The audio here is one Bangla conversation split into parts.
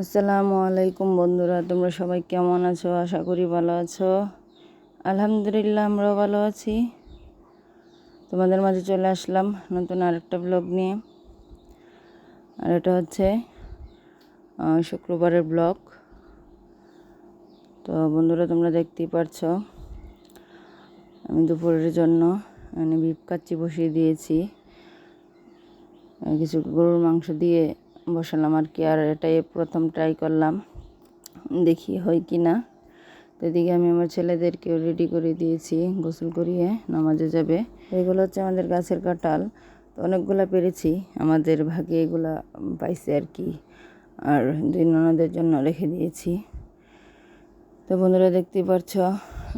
আসসালামু আলাইকুম বন্ধুরা, তোমরা সবাই কেমন আছো? আশা করি ভালো আছো। আলহামদুলিল্লাহ, আমরাও ভালো আছি। তোমাদের মাঝে চলে আসলাম নতুন আরেকটা ব্লগ নিয়ে। আর এটা হচ্ছে শুক্রবারের ব্লগ তো বন্ধুরা, তোমরা দেখতেই পারছ, আমি দুপুরের জন্য মানে বিপ কাচ্চি বসিয়ে দিয়েছি। কিছু গরুর মাংস দিয়ে বসালাম আর কি, আর এটাই প্রথম ট্রাই করলাম। দেখি হয় কি না। তো এদিকে আমি আমার ছেলেদেরকেও রেডি করে দিয়েছি, গোসল করিয়ে নামাজে যাবে। এগুলো হচ্ছে আমাদের গাছের কাঁঠাল। তো অনেকগুলা পেরেছি, আমাদের ভাগে এগুলা পাইছে আর কি। আর দুই ননদের জন্য রেখে দিয়েছি। তো বন্ধুরা দেখতেই পারছ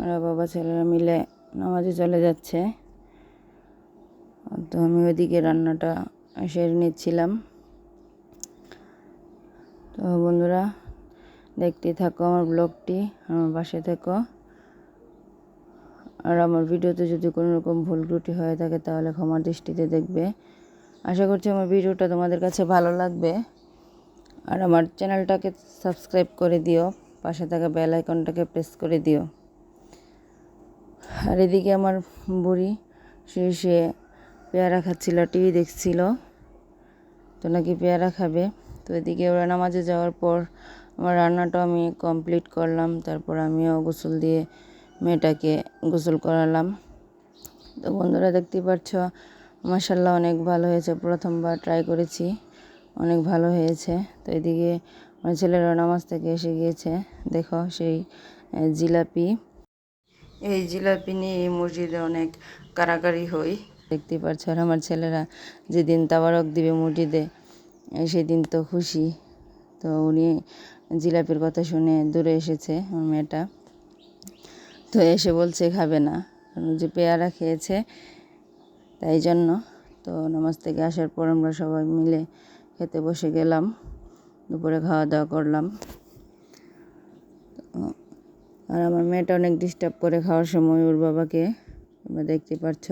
ওরা বাবা ছেলেরা মিলে নামাজে চলে যাচ্ছে। তো আমি ওইদিকে রান্নাটা সেরে নিচ্ছিলাম। বন্ধুরা দেখতে থাকো আমার ব্লগটি, আমার পাশে থেকো। আর আমার ভিডিওতে যদি কোনো রকম ভুল ত্রুটি হয়ে থাকে তাহলে ক্ষমার দৃষ্টিতে দেখবে। আশা করছি আমার ভিডিওটা তোমাদের কাছে ভালো লাগবে। আর আমার চ্যানেলটাকে সাবস্ক্রাইব করে দিও, পাশে থাকা বেল আইকনটাকে প্রেস করে দিও। আর এদিকে আমার বুড়ি, সে সে পেয়ারা খাচ্ছিল, টিভি দেখছিল। তো নাকি পেয়ারা খাবে? তো এদিকে ওরা নামাজে যাওয়ার পর আমার রান্নাটা আমি কমপ্লিট করলাম। তারপর আমিও গোসল দিয়ে মেয়েটাকে গোসল করালাম। তো বন্ধুরা দেখতেই পাচ্ছ মাসাল্লাহ অনেক ভালো হয়েছে। প্রথমবার ট্রাই করেছি, অনেক ভালো হয়েছে। তো এদিকে আমার ছেলেরা নামাজ থেকে এসে গিয়েছে। দেখো সেই জিলাপি। এই জিলাপি নিয়ে এই মসজিদে অনেক কারাকারি হই। দেখতে পাচ্ছ আর আমার ছেলেরা যেদিন তাবারক দিবে মসজিদে সেদিন তো খুশি। তো উনি জিলাপির কথা শুনে দূরে এসেছে আমার মেয়েটা। তো এসে বলছে, খাবে না। যে পেয়ারা খেয়েছে, তাই জন্য। তো নামাজ থেকে আসার পর আমরা সবাই মিলে খেতে বসে গেলাম, দুপুরে খাওয়া দাওয়া করলাম। আর আমার মেয়েটা অনেক ডিস্টার্ব করে খাওয়ার সময়, ওর বাবাকে। তোমরা দেখতে পাচ্ছ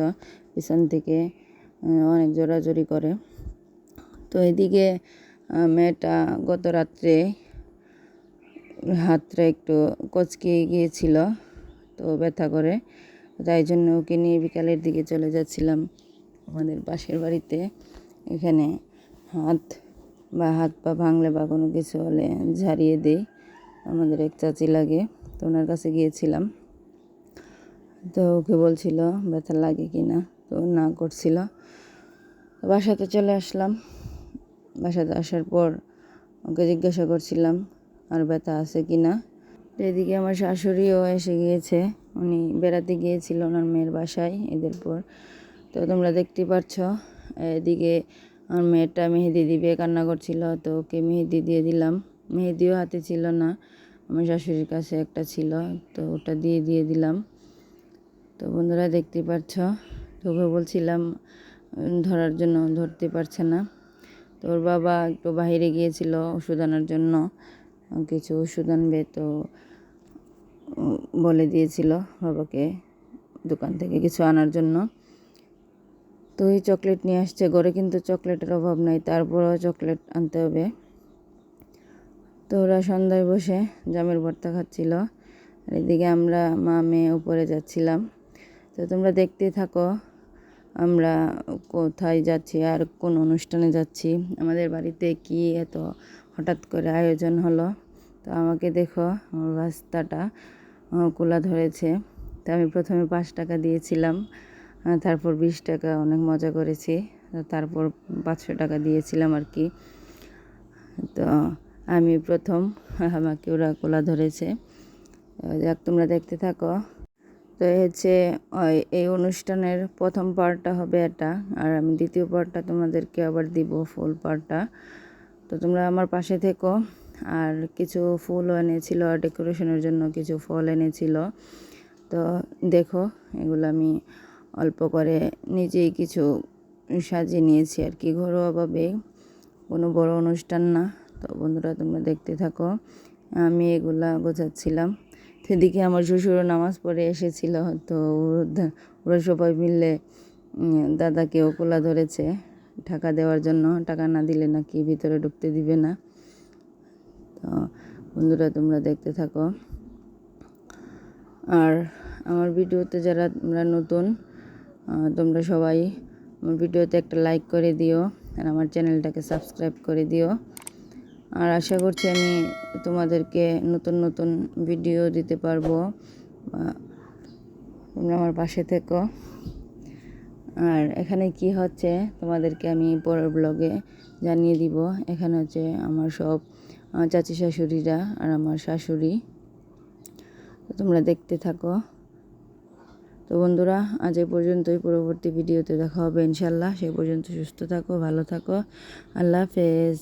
পিছন থেকে অনেক জোরাজোরি করে। তো এদিকে মেয়েটা গত রাত্রে হাতটা একটু কচকে গিয়েছিল তো ব্যথা করে। তাই জন্য ওকে নিয়ে বিকালের দিকে চলে যাচ্ছিলাম আমাদের পাশের বাড়িতে। এখানে হাত বা হাত পা ভাঙলে বা কোনো কিছু হলে ঝাড়িয়ে দেই। আমাদের এক চাচি লাগে তো ওনার কাছে গিয়েছিলাম। তো ওকে বলছিল, ব্যথা লাগে কি না? তো না করছিল। বাসাতে চলে আসলাম। বাসাতে আসার পর ওকে জিজ্ঞাসা করছিলাম, আর ব্যথা আছে কি না? এদিকে আমার শাশুড়িও এসে গিয়েছে। উনি বেড়াতে গিয়েছিল ওনার মেয়ের বাসায় এদের পর। তো তোমরা দেখতে পাচ্ছ এদিকে আমার মেয়েটা মেহেদি দিবে কান্না করছিল, তো ওকে মেহেদি দিয়ে দিলাম। মেহেদিও হাতে ছিল না, আমার শাশুড়ির কাছে একটা ছিল, তো ওটা দিয়ে দিয়ে দিলাম। তো বন্ধুরা দেখতে পাচ্ছ তোকে বলছিলাম, ধরার জন্য ধরতে পারছে না। তো ওর বাবা একটু বাইরে গিয়েছিল ওষুধ আনার জন্য, কিছু ওষুধ আনবে তো বলে দিয়েছিল বাবাকে দোকান থেকে কিছু আনার জন্য। তো এই চকলেট নিয়ে আসছে, ঘরে কিন্তু চকলেটের অভাব নাই, তারপরেও চকলেট আনতে হবে। তো ওরা সন্ধ্যায় বসে জামের ভর্তা খাচ্ছিল, আর এদিকে আমরা মা মেয়ে উপরে যাচ্ছিলাম। তো তোমরা দেখতেই থাকো আমরা কোথায় যাচ্ছি, আর কোন অনুষ্ঠানে যাচ্ছি, আমাদের বাড়িতে কি এত হঠাৎ করে আয়োজন হলো? তো আমাকে দেখো আমার রাস্তাটা কুলা ধরেছে। তো আমি প্রথমে পাঁচ টাকা দিয়েছিলাম তারপর বিশ টাকা অনেক মজা করেছি তারপর পাঁচশো টাকা দিয়েছিলাম আর কি। তো আমি প্রথম, আমাকে ওরা কোলা ধরেছে। যাক, তোমরা দেখতে থাকো। তো হচ্ছে এই অনুষ্ঠানের প্রথম পার্টটা হবে এটা, আর আমি দ্বিতীয় পার্টটা তোমাদেরকে আবার দিব ফুল পার্টটা। তো তোমরা আমার পাশে থেকো, আর কিছু ফুলও এনেছিল ডেকোরেশনের জন্য কিছু ফল এনেছিল। তো দেখো, এগুলো আমি অল্প করে নিজেই কিছু সাজিয়ে নিয়েছি, আর কি ঘরোয়াভাবে কোনো বড় অনুষ্ঠান না, তো বন্ধুরা তোমরা দেখতে থাকো। আমি এগুলা গোছাচ্ছিলাম। সেদিকে আমার শ্বশুরও নামাজ পড়ে এসেছিল তো ওরা- সবাই মিলে উম, দাদাকেও কোলা ধরেছে টাকা দেওয়ার জন্য। টাকা না দিলে নাকি ভিতরে ঢুকতে দিবে না। তো বন্ধুরা তোমরা দেখতে থাকো। আর আমার ভিডিওতে যারা তোমরা নতুন তোমরা সবাই আমার ভিডিওতে একটা লাইক করে দিও আর আমার চ্যানেলটাকে সাবস্ক্রাইব করে দিও। আর আশা করছি আমি তোমাদেরকে নতুন নতুন ভিডিও দিতে পারব। তোমরা আমার পাশে থেকো। আর এখানে কি হচ্ছে, তোমাদেরকে আমি পরের ব্লগে জানিয়ে দিব। এখানে হচ্ছে আমার সব চাচি শাশুড়িরা আর আমার শাশুড়ি। তোমরা দেখতে থাকো। তো বন্ধুরা, আজ এ পর্যন্তই। পরবর্তী ভিডিওতে দেখা হবে ইনশাল্লাহ। সেই পর্যন্ত সুস্থ থাকো, ভালো থাকো। আল্লাহ হাফেজ।